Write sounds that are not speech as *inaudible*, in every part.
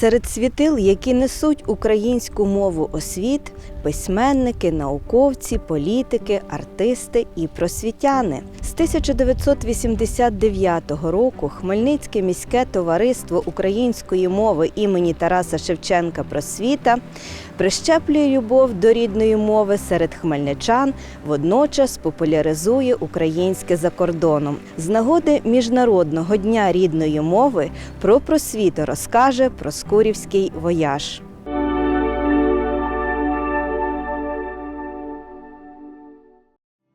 Серед світил, які несуть українську мову освіт, письменники, науковці, політики, артисти і просвітяни. З 1989 року Хмельницьке міське товариство української мови імені Тараса Шевченка Просвіта прищеплює любов до рідної мови серед хмельничан, водночас популяризує українське за кордоном. З нагоди Міжнародного дня рідної мови про просвіту розкаже Проскурівський вояж.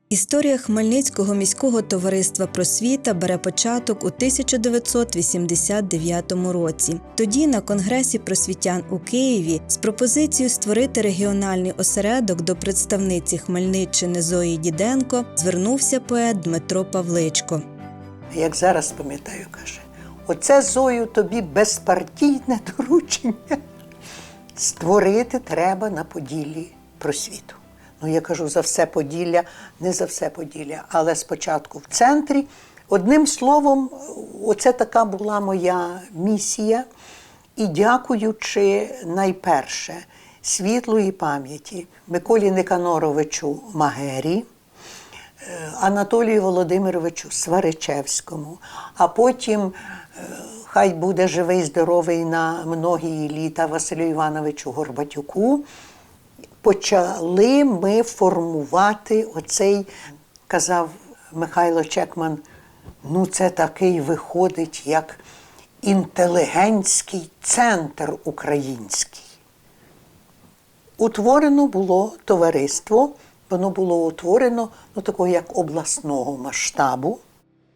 Історія Хмельницького міського товариства Просвіта бере початок у 1989 році. Тоді на конгресі просвітян у Києві з пропозицією створити регіональний осередок до представниці Хмельниччини Зої Діденко звернувся поет Дмитро Павличко. Як зараз пам'ятаю, каже, оце Зою тобі безпартійне *laughs* доручення. Створити треба на Поділлі просвіту. Ну, я кажу за все Поділля, не за все Поділля, але спочатку в центрі. Одним словом, оце така була моя місія. І дякуючи найперше світлої пам'яті Миколі Никаноровичу Магері, е, Анатолію Володимировичу Сваричевському, а потім хай буде живий, здоровий на многії літа Василю Івановичу Горбатюку. Почали ми формувати оцей, казав Михайло Чекман, ну це такий виходить як інтелігентський центр український. Утворено було товариство, воно було утворено ну, такого як обласного масштабу.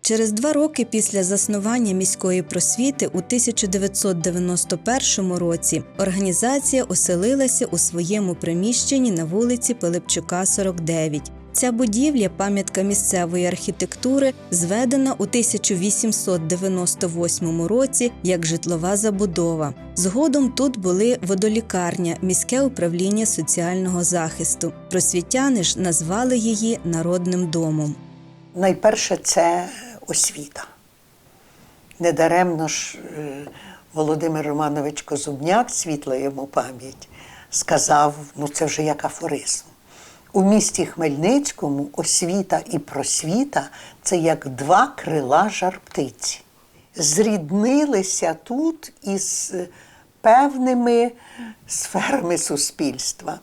Через два роки після заснування міської просвіти у 1991 році організація оселилася у своєму приміщенні на вулиці Пилипчука, 49. Ця будівля, пам'ятка місцевої архітектури, зведена у 1898 році як житлова забудова. Згодом тут були водолікарня, міське управління соціального захисту. Просвітяни ж назвали її народним домом. Найперше це освіта. Недаремно ж е, Володимир Романович Козубняк, світла йому пам'ять, сказав: ну це вже як афоризм. У місті Хмельницькому освіта і просвіта це як два крила жар птиці. Зріднилися тут із певними сферами суспільства.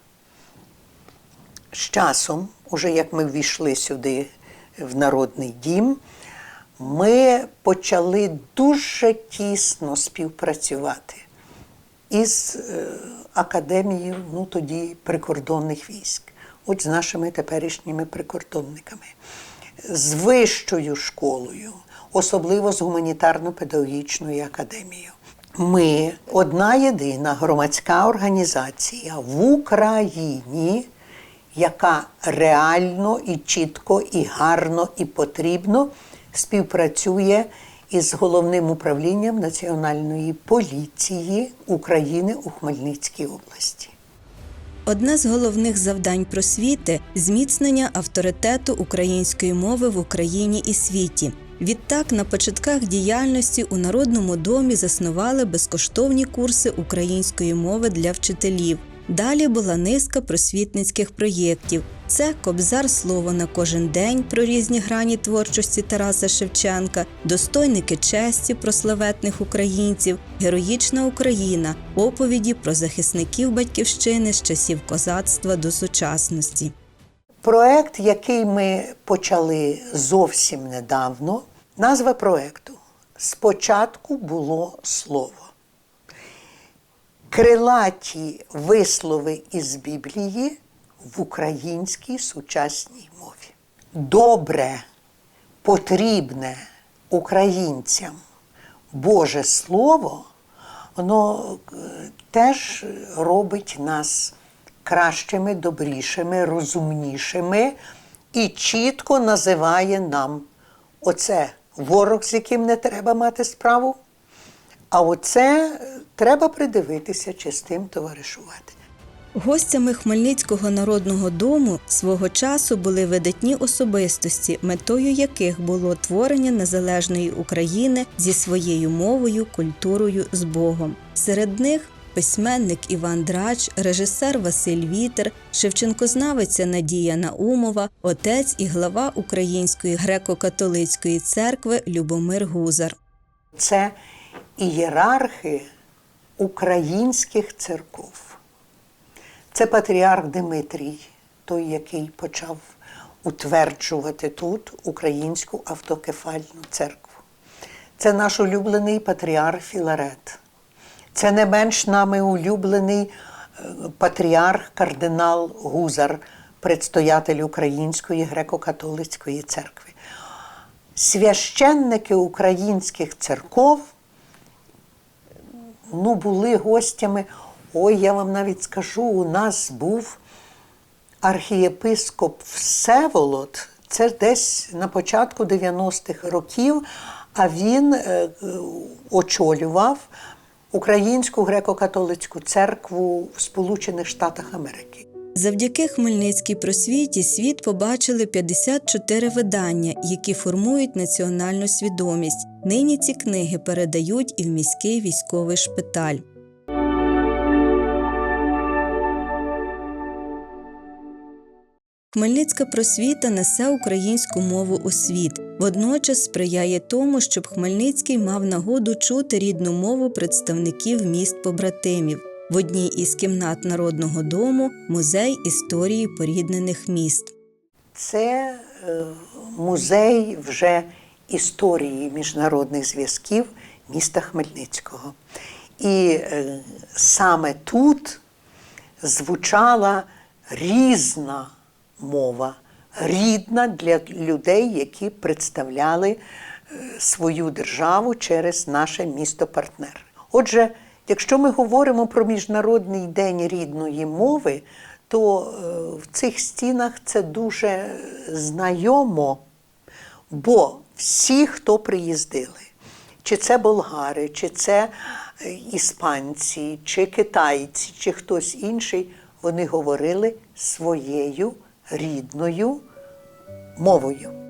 З часом, уже як ми ввійшли сюди в народний дім, ми почали дуже тісно співпрацювати із е, академією, ну тоді прикордонних військ, от з нашими теперішніми прикордонниками, з вищою школою, особливо з гуманітарно-педагогічною академією. Ми одна єдина громадська організація в Україні, яка реально і чітко, і гарно, і потрібно співпрацює із головним управлінням Національної поліції України у Хмельницькій області. Одне з головних завдань просвіти зміцнення авторитету української мови в Україні і світі. Відтак, на початках діяльності у Народному домі заснували безкоштовні курси української мови для вчителів. Далі була низка просвітницьких проєктів. Це Кобзар слово на кожен день про різні грані творчості Тараса Шевченка, достойники честі про славетних українців, героїчна Україна, оповіді про захисників батьківщини з часів козацтва до сучасності. Проект, який ми почали зовсім недавно, назва проекту Спочатку було слово. Крилаті вислови із Біблії в українській сучасній мові. Добре, потрібне українцям Боже Слово, воно е, теж робить нас кращими, добрішими, розумнішими і чітко називає нам оце ворог, з яким не треба мати справу. А оце треба придивитися чи з тим товаришувати. Гостями Хмельницького народного дому свого часу були видатні особистості, метою яких було творення незалежної України зі своєю мовою, культурою з Богом. Серед них письменник Іван Драч, режисер Василь Вітер, Шевченкознавиця Надія Наумова, отець і глава Української греко-католицької церкви Любомир Гузар. Це ієрархи українських церков. Це патріарх Димитрій, той, який почав утверджувати тут українську автокефальну церкву. Це наш улюблений патріарх Філарет. Це не менш нами улюблений е, патріарх кардинал Гузар, предстоятель Української греко-католицької церкви. Священники українських церков ну, були гостями. Ой, я вам навіть скажу, у нас був архієпископ Всеволод, це десь на початку 90-х років, а він е, очолював Українську греко-католицьку церкву в Сполучених Штатах Америки. Завдяки Хмельницькій просвіті світ побачили 54 видання, які формують національну свідомість. Нині ці книги передають і в міський військовий шпиталь. Хмельницька просвіта несе українську мову у світ. Водночас сприяє тому, щоб Хмельницький мав нагоду чути рідну мову представників міст побратимів. В одній із кімнат Народного дому музей історії поріднених міст. Це е, музей вже історії міжнародних зв'язків міста Хмельницького. І е, саме тут звучала різна мова, рідна для людей, які представляли е, свою державу через наше місто-партнер. Отже, якщо ми говоримо про Міжнародний день рідної мови, то е, в цих стінах це дуже знайомо, бо всі, хто приїздили, чи це болгари, чи це е, іспанці, чи китайці, чи хтось інший, вони говорили своєю рідною мовою.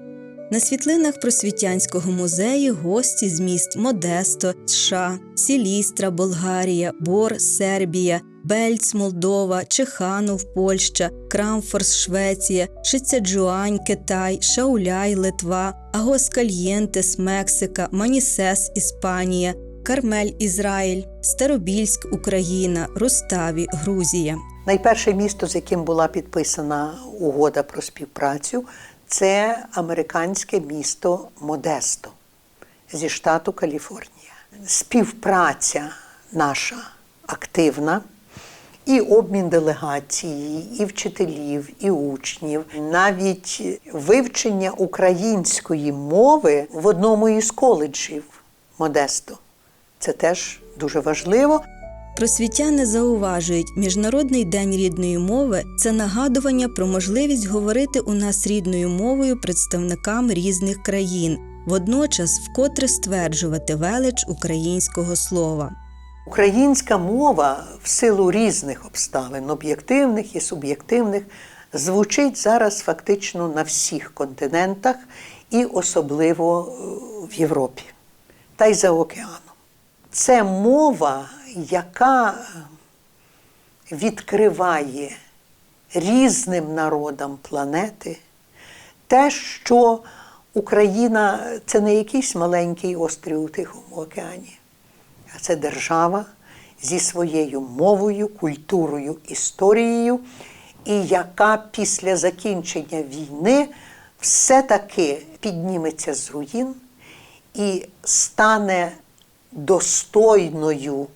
На світлинах просвітянського музею гості з міст Модесто, США, Сілістра, Болгарія, Бор, Сербія, Бельц, Молдова, Чеханов, Польща, Крамфорс, Швеція, Шицяджуань, Китай, Шауляй, Литва, Агоскальєнтес, Мексика, Манісес, Іспанія, Кармель, Ізраїль, Старобільськ, Україна, Руставі, Грузія. Найперше місто, з яким була підписана угода про співпрацю, це американське місто Модесто зі штату Каліфорнія. Співпраця наша активна, і обмін делегації, і вчителів, і учнів, навіть вивчення української мови в одному із коледжів Модесто. Це теж дуже важливо. Просвітяни зауважують, Міжнародний день рідної мови це нагадування про можливість говорити у нас рідною мовою представникам різних країн, водночас вкотре стверджувати велич українського слова. Українська мова в силу різних обставин, об'єктивних і суб'єктивних, звучить зараз фактично на всіх континентах і особливо е, в Європі та й за океаном. Це мова, яка відкриває різним народам планети. Те, що Україна це не якийсь маленький острів у Тихому океані, а це держава зі своєю мовою, культурою, історією, і яка після закінчення війни все-таки підніметься з руїн і стане достойною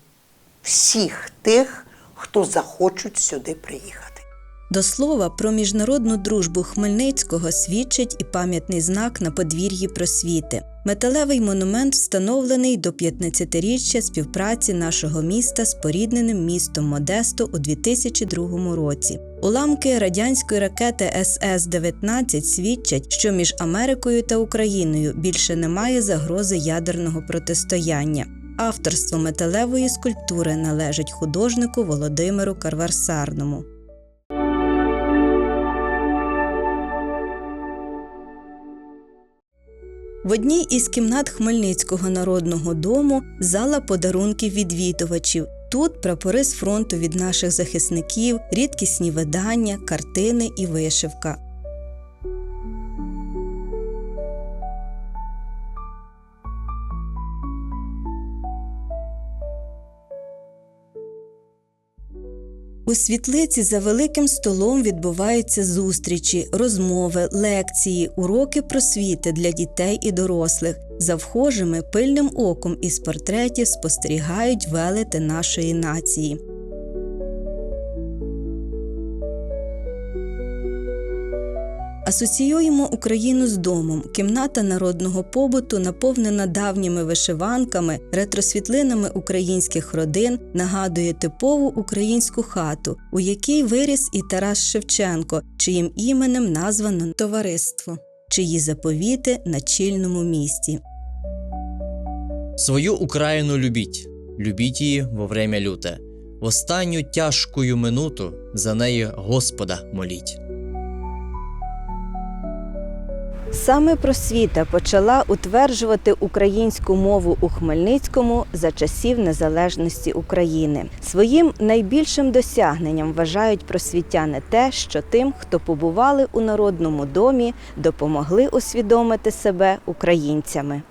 всіх тих, хто захочуть сюди приїхати. До слова, про міжнародну дружбу Хмельницького свідчить і пам'ятний знак на подвір'ї просвіти. Металевий монумент встановлений до 15-річчя співпраці нашого міста з порідненим містом Модесто у 2002 році. Уламки радянської ракети СС-19 свідчать, що між Америкою та Україною більше немає загрози ядерного протистояння. Авторство металевої скульптури належить художнику Володимиру Карварсарному. В одній із кімнат Хмельницького народного дому зала подарунків відвідувачів. Тут прапори з фронту від наших захисників, рідкісні видання, картини і вишивка. У світлиці за великим столом відбуваються зустрічі, розмови, лекції, уроки просвіти для дітей і дорослих. За вхожими пильним оком із портретів спостерігають велети нашої нації. Асоціюємо Україну з домом. Кімната народного побуту наповнена давніми вишиванками, ретросвітлинами українських родин, нагадує типову українську хату, у якій виріс і Тарас Шевченко, чиїм іменем названо товариство, чиї заповіти на чільному місці. Свою Україну любіть, любіть її во время люте. В останню тяжкую минуту за неї Господа моліть. Саме просвіта почала утверджувати українську мову у Хмельницькому за часів незалежності України. Своїм найбільшим досягненням вважають просвітяни те, що тим, хто побували у народному домі, допомогли усвідомити себе українцями.